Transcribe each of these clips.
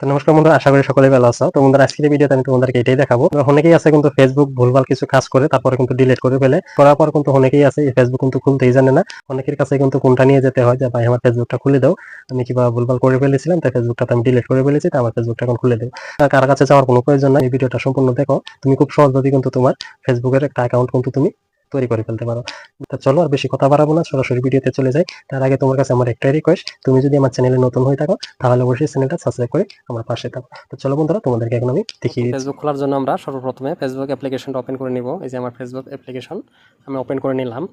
নমস্কার বন্ধুরা, আশা করি সকলে ভালো আছো। তো বন্ধুরা, আজকের ভিডিওতে আমি তোমাদেরকে এটাই দেখাবো। অনেকেই আছে কিন্তু ফেসবুক ভুলভাল কিছু কাজ করে, তারপরে কিন্তু ডিলিট করে ফেলে। করার পর কিন্তু অনেকেই আছে, এই ফেসবুক কিন্তু খুলতেই জানে না। অনেকের কাছে কিন্তু কোনটা নিয়ে যেতে হয়, যে ভাই আমার ফেসবুকটা খুলে দাও। আমি কিবা ভুলভাল করে ফেলেছিলাম, তাই ফেসবুকটা আমি ডিলিট করে ফেলেছি তাই আমার ফেসবুকটা এখন খুলে দেও। কার কাছে যাওয়ার কোনো প্রয়োজন নাই, এই ভিডিওটা সম্পূর্ণ দেখো। তুমি খুব সহজভাবে কিন্তু তোমার ফেসবুকের একটা অ্যাকাউন্ট কিন্তু তুমি তৈরি করে ফেলতে পারো। তা চলো আর বেশি কথা বাড়াবো না, সরাসরি ভিডিওতে চলে যাই। তার আগে তোমার কাছে আমার একটাই রিকোয়েস্ট তুমি যদি আমার চ্যানেলে নতুন হয়ে থাকো, তাহলে অবশ্যই চ্যানেলটা সাবস্ক্রাইব করে আমার পাশে থাকো। তো চলো বন্ধুরা, তোমাদেরকে এখন আমি দেখিয়ে ফেসবুক খোলার জন্য আমরা সর্বপ্রথমে ফেসবুক অ্যাপ্লিকেশনটা ওপেন করে নিব। এই যে আমার ফেসবুক অ্যাপ্লিকেশন আমি ওপেন করে নিলাম।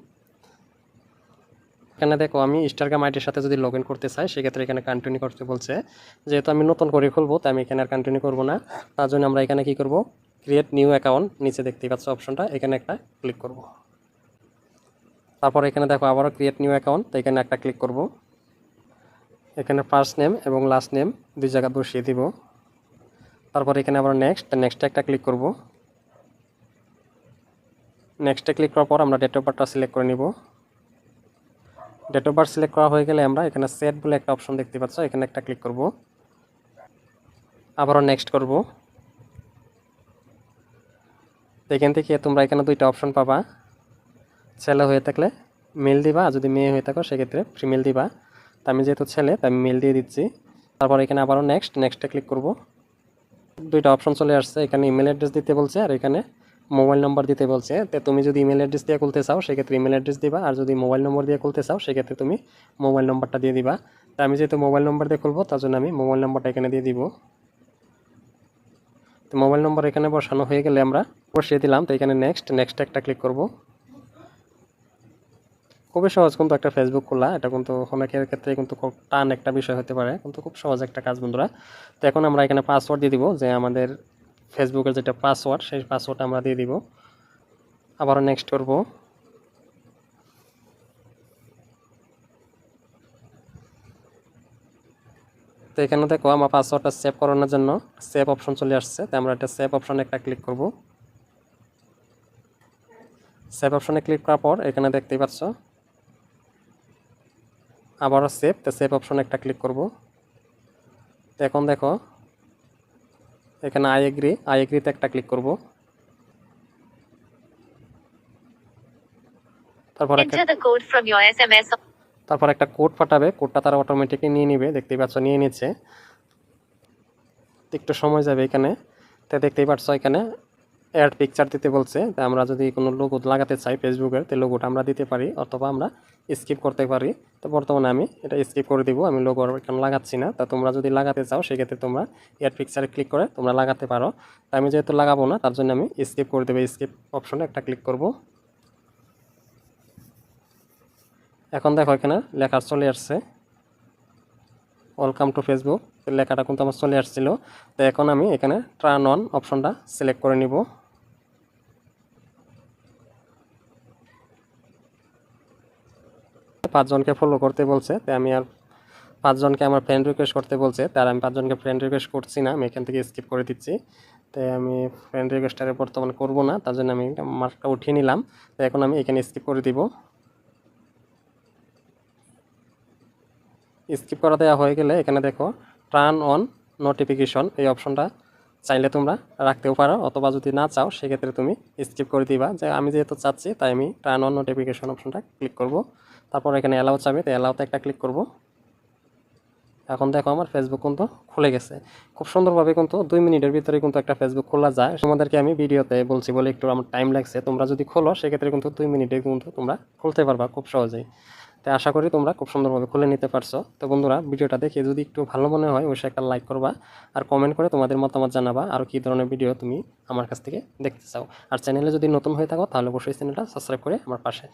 এখানে দেখো, আমি ইনস্টাগ্রাম আইডির সাথে যদি লগ ইন করতে চাই, সেক্ষেত্রে এখানে কন্টিনিউ করতে বলছে। যেহেতু আমি নতুন করে খুলবো, তাই আমি এখানে আর কন্টিনিউ করব না। তার জন্য আমরা এখানে কি করব? ক্রিয়েট নিউ অ্যাকাউন্ট নিচে দেখতেই পাচ্ছ অপশনটা এখানে একটা ক্লিক করব। তারপর এখানে দেখো আবারও ক্রিয়েট নিউ অ্যাকাউন্ট তো এখানে একটা ক্লিক করব। এখানে ফার্স্ট নেম এবং লাস্ট নেম দুই জায়গা বসিয়ে দিব। তারপর এখানে আবার নেক্সট নেক্সটে একটা ক্লিক করব। নেক্সটে ক্লিক করার পর আমরা ডেট অফ বার্থটা সিলেক্ট করে নিব। ডেট অফ বার্থ সিলেক্ট করা হয়ে গেলে আমরা এখানে সেট বলে একটা অপশন দেখতে পাচ্ছ, এখানে একটা ক্লিক করব। আবারও নেক্সট করব। এখান থেকে তোমরা এখানে দুইটা অপশন পাবা। ছেলে হয়ে থাকলে মেল দিবা যদি মেয়ে হয়ে থাকো, সেক্ষেত্রে ফিমেল দিবা। তা আমি যেহেতু ছেলে তাই আমি মেল দিয়ে দিচ্ছি। তারপর এখানে আবারও নেক্সট নেক্সটে ক্লিক করব। দুইটা অপশন চলে আসছে, এখানে ইমেল অ্যাড্রেস দিতে বলছে, আর এখানে মোবাইল নম্বর দিতে বলছে। তো তুমি যদি ইমেল অ্যাড্রেস দিয়ে খুলতে চাও, সেক্ষেত্রে ইমেল অ্যাড্রেস দিবা, আর যদি মোবাইল নম্বর দিয়ে খুলতে চাও, সেক্ষেত্রে তুমি মোবাইল নম্বরটা দিয়ে দিবা। তা আমি যেহেতু মোবাইল নম্বর দিয়ে খুলবো, তার জন্য আমি মোবাইল নম্বরটা এখানে দিয়ে দিব। তো মোবাইল নম্বর এখানে বসানো হয়ে গেলে আমরা বসিয়ে দিলাম। তো এখানে নেক্সট নেক্সট একটা ক্লিক করব। খুবই সহজ কিন্তু একটা ফেসবুক খোলা। এটা কিন্তু অনেকের ক্ষেত্রে কিন্তু খুব টান একটা বিষয় হতে পারে। কিন্তু খুব সহজ একটা কাজ বন্ধুরা। তো এখন আমরা এখানে পাসওয়ার্ড দিয়ে দিব যে আমাদের ফেসবুকের যেটা পাসওয়ার্ড সেই পাসওয়ার্ড আমরা দিয়ে দিব। আবারও নেক্সট করব। তো এখানে দেখো, আমার পাসওয়ার্ডটা সেভ করানোর জন্য সেভ অপশন চলে আসছে। তো আমরা একটা সেভ অপশনে একটা ক্লিক করব। সেভ অপশনে ক্লিক করার পর এখানে দেখতেই পাচ্ছ আবারও সেভ তো সেভ অপশনে একটা ক্লিক করব। তো এখন দেখো এখানে আই এগ্রি আই এগ্রিতে একটা ক্লিক করব। তারপর তারপর একটা কোড পাঠাবে কোডটা তারা অটোমেটিকলি নিয়ে নিবে দেখতেই পাচ্ছ নিয়ে নিচ্ছে। একটু সময় যাবে এখানে তো দেখতেই পাচ্ছ এখানে অ্যাড পিকচার দিতে বলছে, তা আমরা যদি কোনো লোগো লাগাতে চাই ফেসবুকের তো লোগোটা আমরা দিতে পারি অথবা আমরা স্কিপ করতে পারি। তো বর্তমানে আমি এটা স্কিপ করে দিব, আমি লোগো এখানে লাগাচ্ছি না। তা তোমরা যদি লাগাতে চাও, সেক্ষেত্রে তোমরা অ্যাড পিকচারে ক্লিক করে তোমরা লাগাতে পারো। তা আমি যেহেতু লাগাবো না, তার জন্য আমি স্কিপ করে দেবো স্কিপ অপশনে একটা ক্লিক করব। এখন দেখো এখানে লেখা চলে আসছে ওয়েলকাম টু ফেসবুক লেখাটা কিন্তু আমার চলে আসছিল। তো এখন আমি এখানে ট্রান অন অপশনটা সিলেক্ট করে নিব। পাঁচজনকে ফলো করতে বলছে তাই আমি আর পাঁচজনকে আমার ফ্রেন্ড রিকোয়েস্ট করতে বলছে তার আমি পাঁচজনকে ফ্রেন্ড রিকোয়েস্ট করছি না, আমি এখান থেকে স্কিপ করে দিচ্ছি। তাই আমি ফ্রেন্ড রিকোয়েস্টারে বর্তমান করব না, তার জন্য আমি মার্কটা উঠিয়ে নিলাম। তো এখন আমি এখানে স্কিপ করে দিব। স্কিপ করা দেওয়া হয়ে গেলে এখানে দেখো টার্ন অন নোটিফিকেশন এই অপশনটা চাইলে তোমরা রাখতেও পারো, অথবা যদি না চাও, সেক্ষেত্রে তুমি স্কিপ করে দিবা। যে আমি যেহেতু চাচ্ছি, তাই আমি টার্ন অন নোটিফিকেশন অপশনটা ক্লিক করব। তারপর এখানে অ্যালাউ চাবে, তো অ্যালাউতে একটা ক্লিক করব। এখন দেখো আমার ফেসবুক কিন্তু খুলে গেছে। খুব সুন্দরভাবে কিন্তু দুই মিনিটের ভিতরে কিন্তু একটা ফেসবুক খোলা যায়। তোমাদেরকে আমি ভিডিওতে বলছি বলে একটু আমার টাইম লাগছে। তোমরা যদি খোলো, সেক্ষেত্রে কিন্তু দুই মিনিটে কিন্তু তোমরা খুলতে পারবা খুব সহজেই। তাই আশা করি তোমরা খুব সুন্দরভাবে খুলে নিতে পারছ। তো বন্ধুরা, ভিডিওটা দেখে যদি একটু ভালো মনে হয়, অবশ্যই একটা লাইক করবা আর কমেন্ট করে তোমাদের মতামত জানাবা আর কি ধরনের ভিডিও তুমি আমার কাছ থেকে দেখতে চাও। আর চ্যানেলে যদি নতুন হয়ে থাকো, তাহলে অবশ্যই চ্যানেলটা সাবস্ক্রাইব করে আমার পাশে